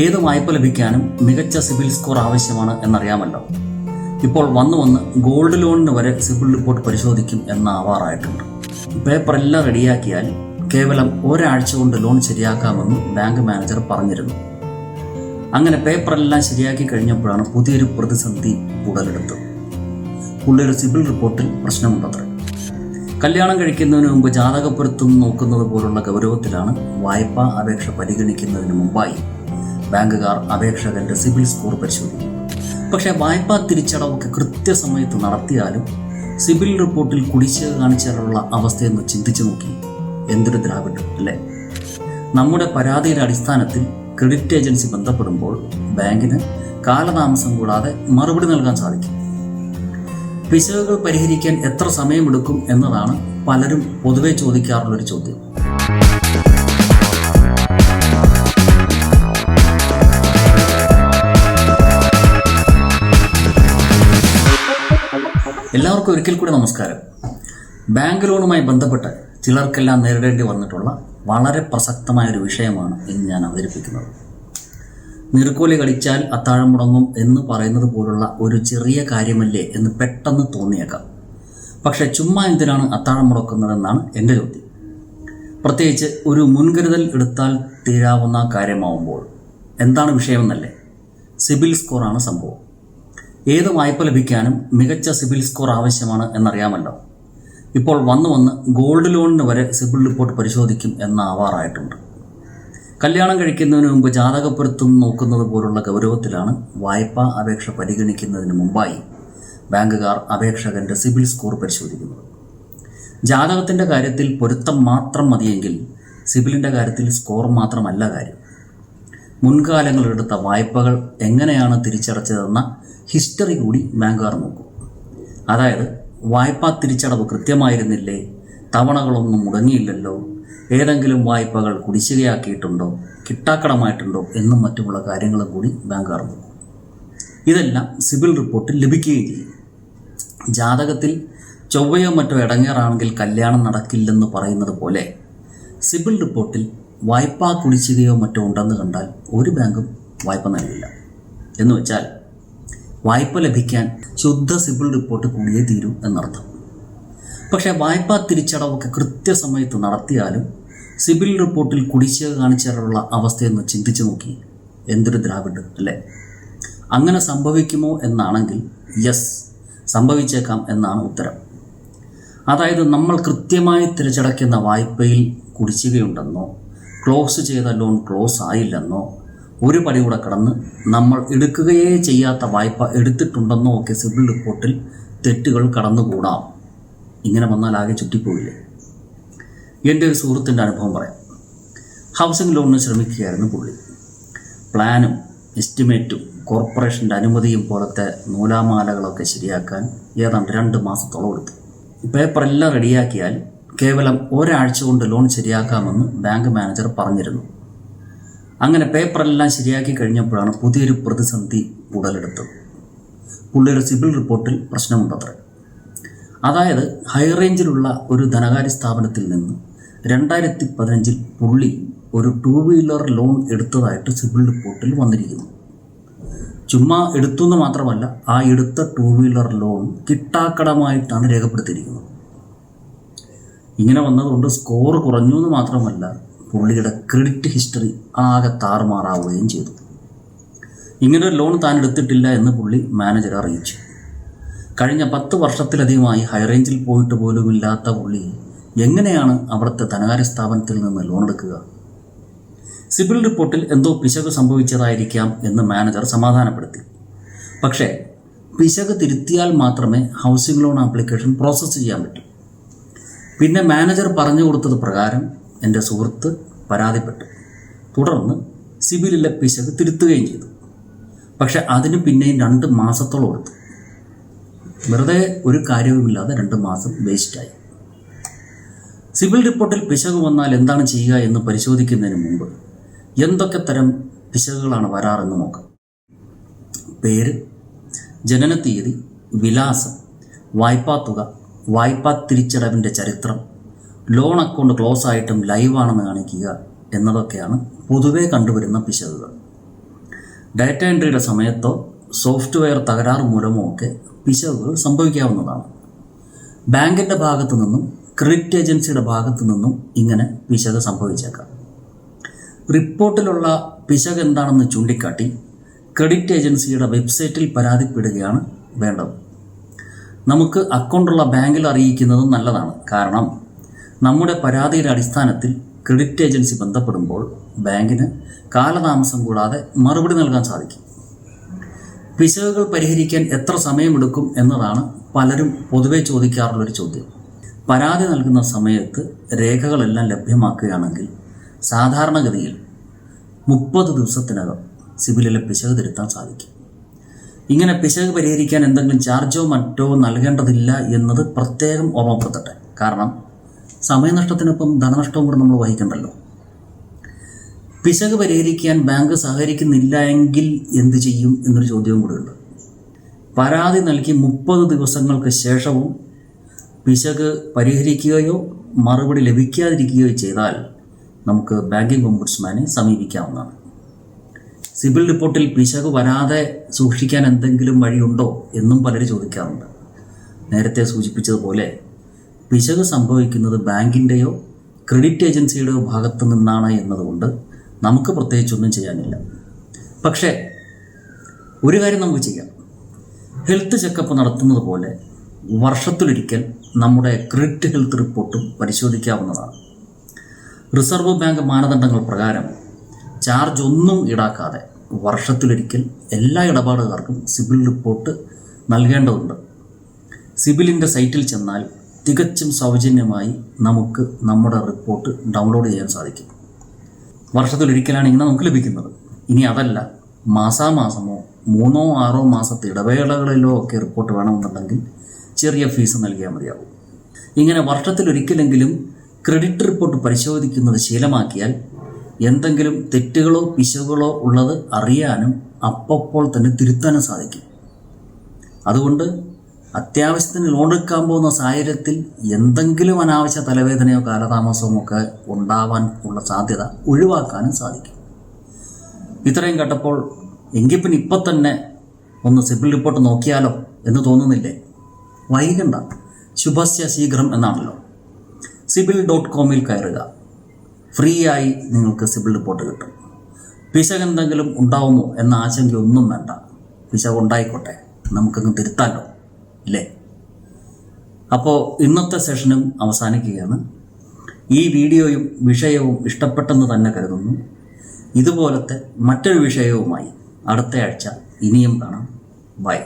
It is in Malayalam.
ഏത് വായ്പ ലഭിക്കാനും മികച്ച സിബിൽ സ്കോർ ആവശ്യമാണ് എന്നറിയാമല്ലോ. ഇപ്പോൾ വന്നു വന്ന് ഗോൾഡ് ലോണിന് വരെ സിബിൽ റിപ്പോർട്ട് പരിശോധിക്കും എന്ന ആവാറായിട്ടുണ്ട് പേപ്പർ എല്ലാം റെഡിയാക്കിയാൽ കേവലം ഒരാഴ്ച കൊണ്ട് ലോൺ ശരിയാക്കാമെന്ന് ബാങ്ക് മാനേജർ പറഞ്ഞിരുന്നു. അങ്ങനെ പേപ്പറെല്ലാം ശരിയാക്കി കഴിഞ്ഞപ്പോഴാണ് പുതിയൊരു പ്രതിസന്ധി ഉടലെടുത്തത്. പുള്ളിയുടെ സിബിൽ റിപ്പോർട്ടിൽ പ്രശ്നമുണ്ടത്രേ. കല്യാണം കഴിക്കുന്നതിന് മുമ്പ് ജാതകപ്പൊരുത്തം നോക്കുന്നത് പോലുള്ള ഗൗരവത്തിലാണ് വായ്പാ അപേക്ഷ പരിഗണിക്കുന്നതിന് മുമ്പായി ബാങ്കുകാർ അപേക്ഷകന്റെ സിബിൽ സ്കോർ പരിശോധിക്കും. പക്ഷേ വായ്പാ തിരിച്ചടവൊക്കെ കൃത്യസമയത്ത് നടത്തിയാലും സിബിൽ റിപ്പോർട്ടിൽ കുടിശ്ശിക കാണിച്ചാലുള്ള അവസ്ഥയെന്ന് ചിന്തിച്ചു നോക്കി. എന്തൊരു ദ്രാവിഡം അല്ലേ? നമ്മുടെ പരാതിയുടെ അടിസ്ഥാനത്തിൽ ക്രെഡിറ്റ് ഏജൻസി ബന്ധപ്പെടുമ്പോൾ ബാങ്കിന് കാലതാമസം കൂടാതെ മറുപടി നൽകാൻ സാധിക്കും. പിശകുകൾ പരിഹരിക്കാൻ എത്ര സമയമെടുക്കും എന്നതാണ് പലരും പൊതുവെ ചോദിക്കാറുള്ളൊരു ചോദ്യം. എല്ലാവർക്കും ഒരിക്കൽ കൂടി നമസ്കാരം. ബാങ്ക് ലോണുമായി ബന്ധപ്പെട്ട് ചിലർക്കെല്ലാം നേരിടേണ്ടി വന്നിട്ടുള്ള വളരെ പ്രസക്തമായ ഒരു വിഷയമാണ് ഇന്ന് ഞാൻ അവതരിപ്പിക്കുന്നത്. നീർക്കോലി കടിച്ചാൽ അത്താഴം മുടങ്ങും എന്ന് പറയുന്നത് പോലുള്ള ഒരു ചെറിയ കാര്യമല്ലേ എന്ന് പെട്ടെന്ന് തോന്നിയേക്കാം. പക്ഷെ ചുമ്മാ എന്തിനാണ് അത്താഴം മുടക്കുന്നതെന്നാണ് എന്റെ ചോദ്യം. പ്രത്യേകിച്ച് ഒരു മുൻകരുതൽ എടുത്താൽ തീരാവുന്ന കാര്യമാവുമ്പോൾ എന്താണ് വിഷയമെന്നല്ലേ? സിബിൽ സ്കോറാണ് സംഭവം. ഏത് വായ്പ ലഭിക്കാനും മികച്ച സിബിൽ സ്കോർ ആവശ്യമാണ് എന്നറിയാമല്ലോ. ഇപ്പോൾ വന്നു വന്ന് ഗോൾഡ് ലോണിന് വരെ സിബിൽ റിപ്പോർട്ട് പരിശോധിക്കും എന്ന ആവാറായിട്ടുണ്ട് കല്യാണം കഴിക്കുന്നതിന് മുമ്പ് ജാതകപ്പൊരുത്തം നോക്കുന്നത് പോലുള്ള ഗൗരവത്തിലാണ് വായ്പാ അപേക്ഷ പരിഗണിക്കുന്നതിന് മുമ്പായി ബാങ്കുകാർ അപേക്ഷകന്റെ സിബിൽ സ്കോർ പരിശോധിക്കുന്നത്. ജാതകത്തിന്റെ കാര്യത്തിൽ പൊരുത്തം മാത്രം മതിയെങ്കിൽ സിബിലിന്റെ കാര്യത്തിൽ സ്കോർ മാത്രമല്ല കാര്യം. മുൻകാലങ്ങളെടുത്ത വായ്പകൾ എങ്ങനെയാണ് തിരിച്ചടച്ചതെന്ന ഹിസ്റ്ററി കൂടി ബാങ്കുകാർ നോക്കും. അതായത് വായ്പാ തിരിച്ചടവ് കൃത്യമായിരുന്നില്ലേ? തവണകളൊന്നും മുടങ്ങിയില്ലല്ലോ? ഏതെങ്കിലും വായ്പകൾ കുടിശ്ശികയാക്കിയിട്ടുണ്ടോ? കിട്ടാക്കടമായിട്ടുണ്ടോ? എന്നും മറ്റുമുള്ള കാര്യങ്ങളും കൂടി ബാങ്കുകാർ നോക്കും. ഇതെല്ലാം സിവിൽ റിപ്പോർട്ടിൽ ലഭിക്കുകയും ചെയ്യും. ജാതകത്തിൽ ചൊവ്വയോ മറ്റോ ഇടങ്ങേറാണെങ്കിൽ കല്യാണം നടക്കില്ലെന്ന് പറയുന്നത് പോലെ സിബിൽ റിപ്പോർട്ടിൽ വായ്പാ കുടിശ്ശികയോ മറ്റോ ഉണ്ടെന്ന് കണ്ടാൽ ഒരു ബാങ്കും വായ്പ നൽകില്ല. എന്ന് വെച്ചാൽ വായ്പ ലഭിക്കാൻ ശുദ്ധ സിവിൽ റിപ്പോർട്ട് കൂടിയേ തീരൂ എന്നർത്ഥം. പക്ഷേ വായ്പാ തിരിച്ചടവൊക്കെ കൃത്യസമയത്ത് നടത്തിയാലും സിബിൽ റിപ്പോർട്ടിൽ കുടിശ്ശിക കാണിച്ചാലുള്ള അവസ്ഥയെന്ന് ചിന്തിച്ചു നോക്കി. എന്തൊരു ദ്രാവിഡ് അല്ലേ? അങ്ങനെ സംഭവിക്കുമോ എന്നാണെങ്കിൽ യെസ് സംഭവിച്ചേക്കാം എന്നാണ് ഉത്തരം. അതായത് നമ്മൾ കൃത്യമായി തിരിച്ചടയ്ക്കുന്ന വായ്പയിൽ കുടിശ്ശികയുണ്ടെന്നോ ക്ലോസ് ചെയ്ത ലോൺ ക്ലോസ് ആയില്ലെന്നോ ഒരു പടി കൂടെ കടന്ന് നമ്മൾ എടുക്കുകയേ ചെയ്യാത്ത വായ്പ എടുത്തിട്ടുണ്ടെന്നോ ഒക്കെ സിവിൽ റിപ്പോർട്ടിൽ തെറ്റുകൾ കടന്നുകൂടാം. ഇങ്ങനെ വന്നാൽ ആകെ ചുറ്റിപ്പോയില്ലേ എന്റെ ഒരു സുഹൃത്തിന്റെ അനുഭവം പറയാം. ഹൗസിംഗ് ലോണിന് ശ്രമിക്കുകയായിരുന്നു പുള്ളി. പ്ലാനും എസ്റ്റിമേറ്റും കോർപ്പറേഷന്റെ അനുമതിയും പോലത്തെ നൂലാമാലകളൊക്കെ ശരിയാക്കാൻ ഏതാണ്ട് രണ്ട് മാസത്തോളം എടുത്തു. പേപ്പറെല്ലാം റെഡിയാക്കിയാൽ കേവലം ഒരാഴ്ച കൊണ്ട് ലോൺ ശരിയാക്കാമെന്ന് ബാങ്ക് മാനേജർ പറഞ്ഞിരുന്നു. അങ്ങനെ പേപ്പറെല്ലാം ശരിയാക്കി കഴിഞ്ഞപ്പോഴാണ് പുതിയൊരു പ്രതിസന്ധി ഉടലെടുത്തത്. പുള്ളിയുടെ സിവിൽ റിപ്പോർട്ടിൽ പ്രശ്നമുണ്ടത്രേ അതായത് ഹൈറേഞ്ചിലുള്ള ഒരു ധനകാര്യ സ്ഥാപനത്തിൽ നിന്ന് രണ്ടായിരത്തി പതിനഞ്ചിൽ പുള്ളി ഒരു ടൂ വീലർ ലോൺ എടുത്തതായിട്ട് സിവിൽ റിപ്പോർട്ടിൽ വന്നിരിക്കുന്നു. ചുമ്മാ എടുത്തു എന്ന് മാത്രമല്ല ആ എടുത്ത ടൂ വീലർ ലോൺ കിട്ടാക്കടമായിട്ടാണ് രേഖപ്പെടുത്തിയിരിക്കുന്നത്. ഇങ്ങനെ വന്നതുകൊണ്ട് സ്കോർ കുറഞ്ഞു എന്ന് മാത്രമല്ല പുള്ളിയുടെ ക്രെഡിറ്റ് ഹിസ്റ്ററി ആകെ താറുമാറാവുകയും ചെയ്തു. ഇങ്ങനെ ഒരു ലോൺ താൻ എടുത്തിട്ടില്ല എന്ന് പുള്ളി മാനേജർ അറിയിച്ചു. കഴിഞ്ഞ പത്ത് വർഷത്തിലധികമായി ഹൈറേഞ്ചിൽ പോയിട്ട് പോലും ഇല്ലാത്ത പുള്ളി എങ്ങനെയാണ് അവിടുത്തെ ധനകാര്യ സ്ഥാപനത്തിൽ നിന്ന് ലോൺ എടുക്കുക? സിബിൽ റിപ്പോർട്ടിൽ എന്തോ പിശക് സംഭവിച്ചതായിരിക്കാം എന്ന് മാനേജർ സമാധാനപ്പെടുത്തി. പക്ഷേ പിശക് തിരുത്തിയാൽ മാത്രമേ ഹൗസിംഗ് ലോൺ ആപ്ലിക്കേഷൻ പ്രോസസ്സ് ചെയ്യാൻ പറ്റൂ. പിന്നെ മാനേജർ പറഞ്ഞു കൊടുത്തത് പ്രകാരം എന്റെ സുഹൃത്ത് പരാതിപ്പെട്ടു. തുടർന്ന് സിബിലിലെ പിശക് തിരുത്തുകയും ചെയ്തു. പക്ഷെ അതിന് പിന്നെയും രണ്ട് മാസത്തോളം എടുത്തു. വെറുതെ ഒരു കാര്യവുമില്ലാതെ രണ്ട് മാസം വേസ്റ്റായി സിവിൽ റിപ്പോർട്ടിൽ പിശക് വന്നാൽ എന്താണ് ചെയ്യുക എന്ന് പരിശോധിക്കുന്നതിന് മുമ്പ് എന്തൊക്കെ തരം പിശകുകളാണ് വരാറെന്ന് നോക്കാം. പേര് ജനനത്തീയതി വിലാസം വായ്പാ തുക വായ്പാ തിരിച്ചടവിന്റെ ചരിത്രം ലോൺ അക്കൗണ്ട് ക്ലോസ് ആയിട്ടും ലൈവാണെന്ന് കാണിക്കുക എന്നതൊക്കെയാണ് പൊതുവേ കണ്ടുവരുന്ന പിശകുകൾ. ഡാറ്റ എൻട്രിയുടെ സമയത്തോ സോഫ്റ്റ്വെയർ തകരാറ് മൂലമോ ഒക്കെ പിശകുകൾ സംഭവിക്കാവുന്നതാണ്. ബാങ്കിന്റെ ഭാഗത്തു നിന്നും ക്രെഡിറ്റ് ഏജൻസിയുടെ ഭാഗത്തു നിന്നും ഇങ്ങനെ പിശക് സംഭവിച്ചേക്കാം. റിപ്പോർട്ടിലുള്ള പിശക് എന്താണെന്ന് ചൂണ്ടിക്കാട്ടി ക്രെഡിറ്റ് ഏജൻസിയുടെ വെബ്സൈറ്റിൽ പരാതിപ്പെടുകയാണ് വേണ്ടത്. നമുക്ക് അക്കൗണ്ടുള്ള ബാങ്കിൽ അറിയിക്കുന്നതും നല്ലതാണ്. കാരണം നമ്മുടെ പരാതിയുടെ അടിസ്ഥാനത്തിൽ ക്രെഡിറ്റ് ഏജൻസി ബന്ധപ്പെടുമ്പോൾ ബാങ്കിന് കാലതാമസം കൂടാതെ മറുപടി നൽകാൻ സാധിക്കും. പിശകുകൾ പരിഹരിക്കാൻ എത്ര സമയമെടുക്കും എന്നതാണ് പലരും പൊതുവെ ചോദിക്കാറുള്ളൊരു ചോദ്യം. പരാതി നൽകുന്ന സമയത്ത് രേഖകളെല്ലാം ലഭ്യമാക്കുകയാണെങ്കിൽ സാധാരണഗതിയിൽ മുപ്പത് ദിവസത്തിനകം സിബിലിലെ പിശക് തിരുത്താൻ സാധിക്കും. ഇങ്ങനെ പിശക് പരിഹരിക്കാൻ എന്തെങ്കിലും ചാർജോ മറ്റോ നൽകേണ്ടതില്ല എന്നത് പ്രത്യേകം ഓർമ്മപ്പെടുത്തട്ടെ. കാരണം സമയനഷ്ടത്തിനൊപ്പം ധനനഷ്ടവും കൂടെ നമ്മൾ വഹിക്കണ്ടല്ലോ. പിശക് പരിഹരിക്കാൻ ബാങ്ക് സഹകരിക്കുന്നില്ല എങ്കിൽ എന്ത് ചെയ്യും എന്നൊരു ചോദ്യവും കൂടെയുണ്ട് പരാതി നൽകി മുപ്പത് ദിവസങ്ങൾക്ക് ശേഷവും പിശക് പരിഹരിക്കുകയോ മറുപടി ലഭിക്കാതിരിക്കുകയോ ചെയ്താൽ നമുക്ക് ബാങ്കിംഗ് ഓംബുഡ്സ്മാനെ സമീപിക്കാവുന്നതാണ്. സിബിൽ റിപ്പോർട്ടിൽ പിശക് വരാതെ സൂക്ഷിക്കാൻ എന്തെങ്കിലും വഴിയുണ്ടോ എന്നും പലരും ചോദിക്കാറുണ്ട്. നേരത്തെ സൂചിപ്പിച്ചതുപോലെ പിശക് സംഭവിക്കുന്നത് ബാങ്കിന്റെയോ ക്രെഡിറ്റ് ഏജൻസിയുടെയോ ഭാഗത്തു നിന്നാണ് എന്നതുകൊണ്ട് നമുക്ക് പ്രത്യേകിച്ചൊന്നും ചെയ്യാനില്ല. പക്ഷേ ഒരു കാര്യം നമുക്ക് ചെയ്യാം. ഹെൽത്ത് ചെക്കപ്പ് നടത്തുന്നത് പോലെ വർഷത്തിലൊരിക്കൽ നമ്മുടെ ക്രെഡിറ്റ് ഹെൽത്ത് റിപ്പോർട്ടും പരിശോധിക്കാവുന്നതാണ്. റിസർവ് ബാങ്ക് മാനദണ്ഡങ്ങൾ പ്രകാരം ചാർജ് ഒന്നും ഈടാക്കാതെ വർഷത്തിലൊരിക്കൽ എല്ലാ ഇടപാടുകാർക്കും സിബിൽ റിപ്പോർട്ട് നൽകേണ്ടതുണ്ട്. സിബിലിന്റെ സൈറ്റിൽ ചെന്നാൽ തികച്ചും സൗജന്യമായി നമുക്ക് നമ്മുടെ റിപ്പോർട്ട് ഡൗൺലോഡ് ചെയ്യാൻ സാധിക്കും. വർഷത്തിലൊരിക്കലാണ് ഇങ്ങനെ നമുക്ക് ലഭിക്കുന്നത്. ഇനി അതല്ല മാസാമാസമോ മൂന്നോ ആറോ മാസത്തെ ഇടവേളകളിലോ ഒക്കെ റിപ്പോർട്ട് വേണമെന്നുണ്ടെങ്കിൽ ചെറിയ ഫീസ് നൽകിയാൽ മതിയാവും. ഇങ്ങനെ വർഷത്തിലൊരിക്കലെങ്കിലും ക്രെഡിറ്റ് റിപ്പോർട്ട് പരിശോധിക്കുന്നത് ശീലമാക്കിയാൽ എന്തെങ്കിലും തെറ്റുകളോ പിശകുകളോ ഉള്ളത് അറിയാനും അപ്പോൾ തന്നെ തിരുത്താനും സാധിക്കും. അതുകൊണ്ട് അത്യാവശ്യത്തിന് ലോൺ എടുക്കാൻ പോകുന്ന സാഹചര്യത്തിൽ എന്തെങ്കിലും അനാവശ്യ തലവേദനയോ കാലതാമസമോ ഒക്കെ ഉണ്ടാവാൻ ഉള്ള സാധ്യത ഒഴിവാക്കാനും സാധിക്കും. ഇത്രയും കേട്ടപ്പോൾ എങ്കിൽ പിന്നെ ഇപ്പം തന്നെ ഒന്ന് സിബിൽ റിപ്പോർട്ട് നോക്കിയാലോ എന്ന് തോന്നുന്നില്ലേ? വൈകണ്ട. ശുഭസ്യ ശീഘ്രം എന്നാണല്ലോ. സിബിൽ ഡോട്ട് കോമിൽ കയറുക. ഫ്രീ ആയി നിങ്ങൾക്ക് സിബിൽ റിപ്പോർട്ട് കിട്ടും. പിശക് എന്തെങ്കിലും ഉണ്ടാവുമോ എന്ന ആശങ്കയൊന്നും വേണ്ട. പിശക് ഉണ്ടായിക്കോട്ടെ. നമുക്കങ്ങ് തിരുത്താലോ? അല്ലേ അപ്പോൾ ഇന്നത്തെ സെഷനും അവസാനിക്കുകയാണ്. ഈ വീഡിയോയും വിഷയവും ഇഷ്ടപ്പെട്ടെന്ന് തന്നെ കരുതുന്നു. ഇതുപോലത്തെ മറ്റൊരു വിഷയവുമായി അടുത്തയാഴ്ച ഇനിയും കാണാം. ബൈ.